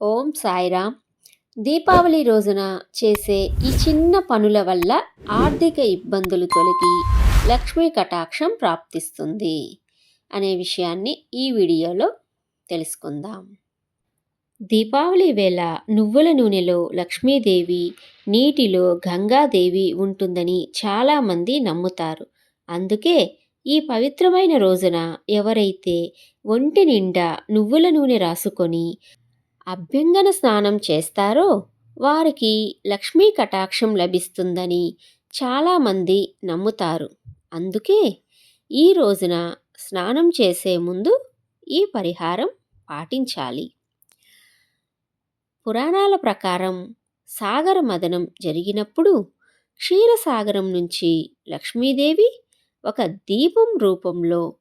ఓం సాయిరామ్. దీపావళి రోజున చేసే ఈ చిన్న పనుల వల్ల ఆర్థిక ఇబ్బందులు తొలగి లక్ష్మీ కటాక్షం ప్రాప్తిస్తుంది అనే విషయాన్ని ఈ వీడియోలో తెలుసుకుందాం. దీపావళి వేళ నువ్వుల నూనెలో లక్ష్మీదేవి నీటిలో గంగాదేవి ఉంటుందని చాలామంది నమ్ముతారు. అందుకే ఈ పవిత్రమైన రోజున ఎవరైతే ఒంటి నిండా నువ్వుల నూనె రాసుకొని అభ్యంగన స్నానం చేస్తారో వారికి లక్ష్మీ కటాక్షం లభిస్తుందని చాలామంది నమ్ముతారు. అందుకే ఈ రోజున స్నానం చేసే ముందు ఈ పరిహారం పాటించాలి. పురాణాల ప్రకారం సాగర మదనం జరిగినప్పుడు క్షీరసాగరం నుంచి లక్ష్మీదేవి ఒక దీపం రూపంలో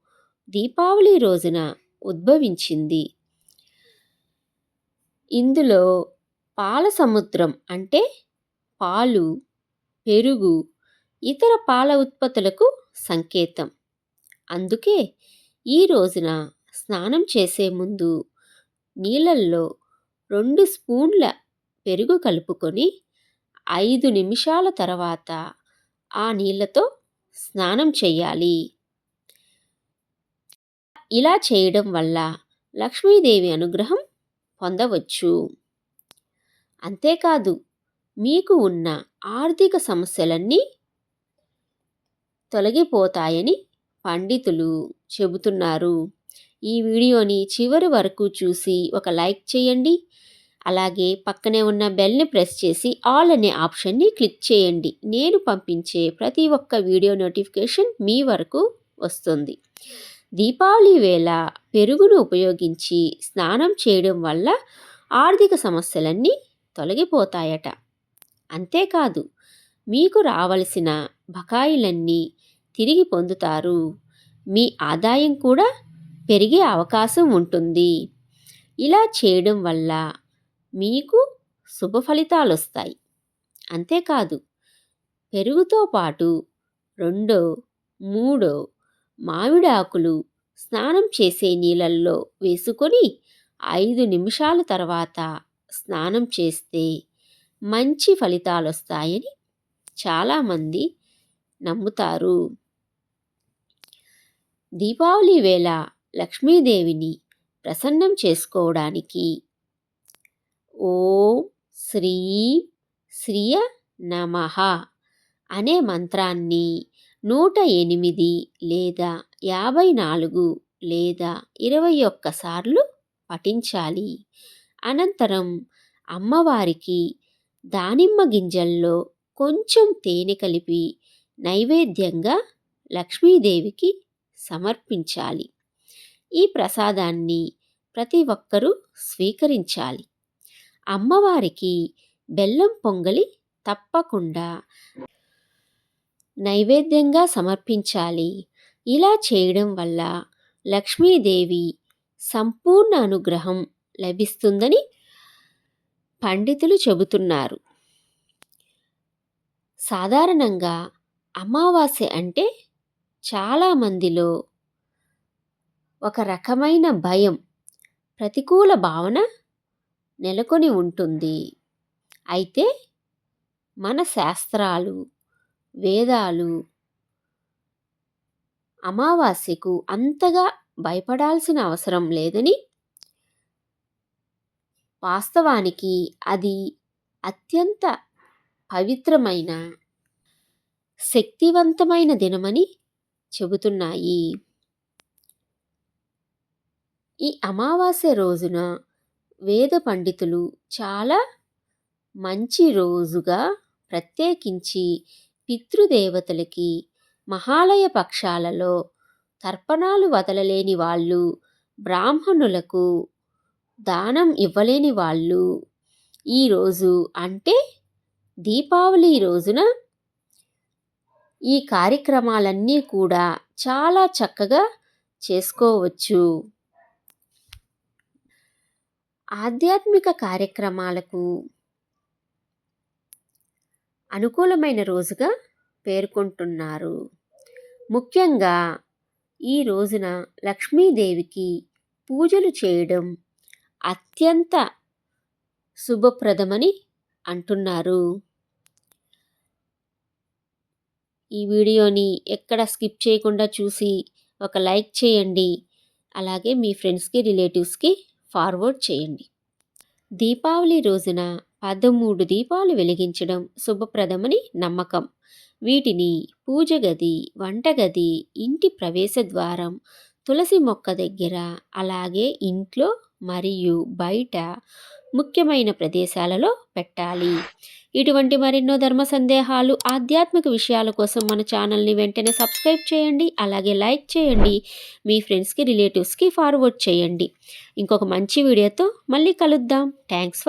దీపావళి రోజున ఉద్భవించింది. ఇందులో పాల సముద్రం అంటే పాలు పెరుగు ఇతర పాల ఉత్పత్తులకు సంకేతం. అందుకే ఈ రోజున స్నానం చేసే ముందు నీళ్ళల్లో రెండు స్పూన్ల పెరుగు కలుపుకొని ఐదు నిమిషాల తర్వాత ఆ నీళ్ళతో స్నానం చేయాలి. ఇలా చేయడం వల్ల లక్ష్మీదేవి అనుగ్రహం పొందవచ్చు. అంతేకాదు మీకు ఉన్న ఆర్థిక సమస్యలన్నీ తొలగిపోతాయని పండితులు చెబుతున్నారు. ఈ వీడియోని చివరి వరకు చూసి ఒక లైక్ చేయండి. అలాగే పక్కనే ఉన్న బెల్ని ప్రెస్ చేసి ఆల్ అనే ఆప్షన్ని క్లిక్ చేయండి. నేను పంపించే ప్రతి ఒక్క వీడియో నోటిఫికేషన్ మీ వరకు వస్తుంది. దీపావళి వేళ పెరుగును ఉపయోగించి స్నానం చేయడం వల్ల ఆర్థిక సమస్యలన్నీ తొలగిపోతాయట. అంతేకాదు మీకు రావలసిన బకాయిలన్నీ తిరిగి పొందుతారు. మీ ఆదాయం కూడా పెరిగే అవకాశం ఉంటుంది. ఇలా చేయడం వల్ల మీకు శుభ ఫలితాలు వస్తాయి అంతేకాదు పెరుగుతో పాటు రెండో మూడో మామిడి ఆకులు స్నానం చేసే నీళ్ళల్లో వేసుకొని ఐదు నిమిషాల తర్వాత స్నానం చేస్తే మంచి ఫలితాలు వస్తాయని చాలామంది నమ్ముతారు. దీపావళి వేళ లక్ష్మీదేవిని ప్రసన్నం చేసుకోవడానికి ఓం శ్రీ శ్రియ నమ అనే మంత్రాన్ని నూట ఎనిమిది లేదా యాభై నాలుగు లేదా ఇరవై ఒక్కసార్లు పఠించాలి. అనంతరం అమ్మవారికి దానిమ్మ గింజల్లో కొంచెం తేనె కలిపి నైవేద్యంగా లక్ష్మీదేవికి సమర్పించాలి. ఈ ప్రసాదాన్ని ప్రతి ఒక్కరూ స్వీకరించాలి. అమ్మవారికి బెల్లం పొంగలి తప్పకుండా నైవేద్యంగా సమర్పించాలి. ఇలా చేయడం వల్ల లక్ష్మీదేవి సంపూర్ణ అనుగ్రహం లభిస్తుందని పండితులు చెబుతున్నారు. సాధారణంగా అమావాస్య అంటే చాలామందిలో ఒక రకమైన భయం ప్రతికూల భావన నెలకొని ఉంటుంది. అయితే మన శాస్త్రాలు వేదాలు అమావాస్యకు అంతగా భయపడాల్సిన అవసరం లేదని వాస్తవానికి అది అత్యంత పవిత్రమైన శక్తివంతమైన దినమని చెబుతున్నాయి. ఈ అమావాస్య రోజున వేద పండితులు చాలా మంచి రోజుగా ప్రత్యేకించి పితృదేవతలకి మహాలయ పక్షాలలో తర్పణాలు వదలలేని వాళ్ళు బ్రాహ్మణులకు దానం ఇవ్వలేని వాళ్ళు. ఈరోజు అంటే దీపావళి రోజున ఈ కార్యక్రమాలన్నీ కూడా చాలా చక్కగా చేసుకోవచ్చు. ఆధ్యాత్మిక కార్యక్రమాలకు అనుకూలమైన రోజుగా పేర్కొంటున్నారు. ముఖ్యంగా ఈ రోజున లక్ష్మీదేవికి పూజలు చేయడం అత్యంత శుభప్రదమని అంటున్నారు. ఈ వీడియోని ఎక్కడ స్కిప్ చేయకుండా చూసి ఒక లైక్ చేయండి. అలాగే మీ ఫ్రెండ్స్కి రిలేటివ్స్కి ఫార్వర్డ్ చేయండి. దీపావళి రోజున పదమూడు దీపాలు వెలిగించడం శుభప్రదమని నమ్మకం. వీటిని పూజ గది వంటగది ఇంటి ప్రవేశ ద్వారం తులసి మొక్క దగ్గర అలాగే ఇంట్లో మరియు బయట ముఖ్యమైన ప్రదేశాలలో పెట్టాలి. ఇటువంటి మరెన్నో ధర్మ సందేహాలు ఆధ్యాత్మిక విషయాల కోసం మన ఛానల్ని వెంటనే సబ్స్క్రైబ్ చేయండి అలాగే లైక్ చేయండి మీ ఫ్రెండ్స్కి రిలేటివ్స్కి ఫార్వర్డ్ చేయండి. ఇంకొక మంచి వీడియోతో మళ్ళీ కలుద్దాం. Thanks for